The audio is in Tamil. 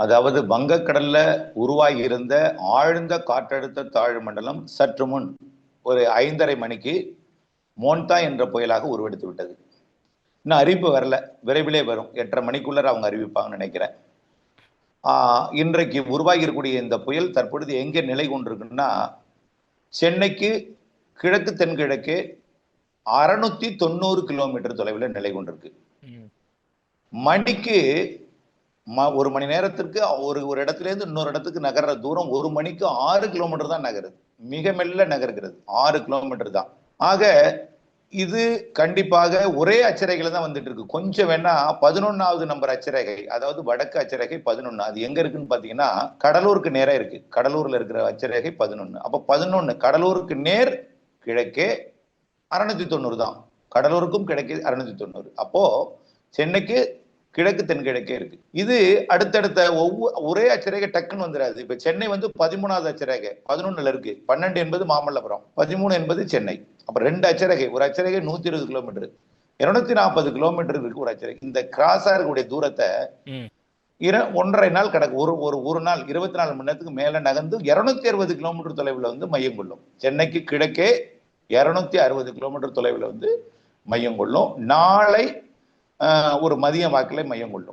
அதாவது வங்கக்கடல்ல உருவாகி இருந்த ஆழ்ந்த காற்றழுத்த தாழ்வு மண்டலம் சற்று முன் ஒரு ஐந்தரை மணிக்கு மோன்தா என்ற புயலாக உருவெடுத்து விட்டது. இன்னும் அறிவிப்பு வரல. விரைவிலே வரும். எட்டரை மணிக்குள்ளர அவங்க அறிவிப்பாங்கன்னு நினைக்கிறேன். இன்றைக்கு உருவாகி இருக்கக்கூடிய இந்த புயல் தற்பொழுது எங்கே நிலை கொண்டிருக்குன்னா சென்னைக்கு கிழக்கு தென்கிழக்கே அறுநூத்தி தொண்ணூறு கிலோமீட்டர் தொலைவில் நிலை கொண்டிருக்கு. மணிக்கு ம ஒரு மணி நேரத்திற்கு ஒரு ஒரு இடத்துல இருந்து இன்னொரு இடத்துக்கு நகர்ற தூரம் ஒரு மணிக்கு ஆறு கிலோமீட்டர் தான் நகருது. மிக மெல்ல நகர்கிறது. ஆறு கிலோமீட்டர் தான். ஆக இது கண்டிப்பாக ஒரே அச்சரேகையில தான் வந்துட்டு இருக்கு கொஞ்சம் வேணா பதினொன்னாவது நம்பர் அச்சரேகை அதாவது வடக்கு அச்சரேகை பதினொன்னு. அது எங்க இருக்குன்னு பாத்தீங்கன்னா கடலூருக்கு நேரா இருக்கு. கடலூர்ல இருக்கிற அச்சரேகை பதினொன்னு. அப்ப பதினொன்னு கடலூருக்கு நேர் கிழக்கே அறுநூத்தி தொண்ணூறு தான். கடலூருக்கும் கிழக்கே அறுநூத்தி தொண்ணூறு. அப்போ சென்னைக்கு கிழக்கு தென்கிழக்கே இருக்கு. இது அடுத்தடுத்த ஒவ்வொரு ஒரே அச்சரேகை டக்குன்னு வந்துடாது இப்ப சென்னை வந்து பதிமூணாவது அச்சரேகை பதினொன்னுல இருக்கு. பன்னெண்டு என்பது மாமல்லபுரம் பதிமூணு என்பது சென்னை. அப்ப ரெண்டு அச்சரேகை ஒரு அச்சரேகை நூத்தி இருபது கிலோமீட்டர் இருநூத்தி நாற்பது கிலோமீட்டர் இருக்கு ஒரு அச்சரேகை. இந்த கிராஸா இருக்கக்கூடிய தூரத்தை. இர ஒன்றரை நாள் கிடக்கு ஒரு ஒரு ஒரு நாள் இருபத்தி நாலு மணி நேரத்துக்கு மேல நகர்ந்து இருநூத்தி அறுபது கிலோமீட்டர் தொலைவில் வந்து மையம் கொள்ளும். சென்னைக்கு கிழக்கே இருநூத்தி அறுபது கிலோமீட்டர் தொலைவில் வந்து மையம் கொள்ளும். நாளை ஒரு மதிய வாக்கில் மையம் கொள்ளும்.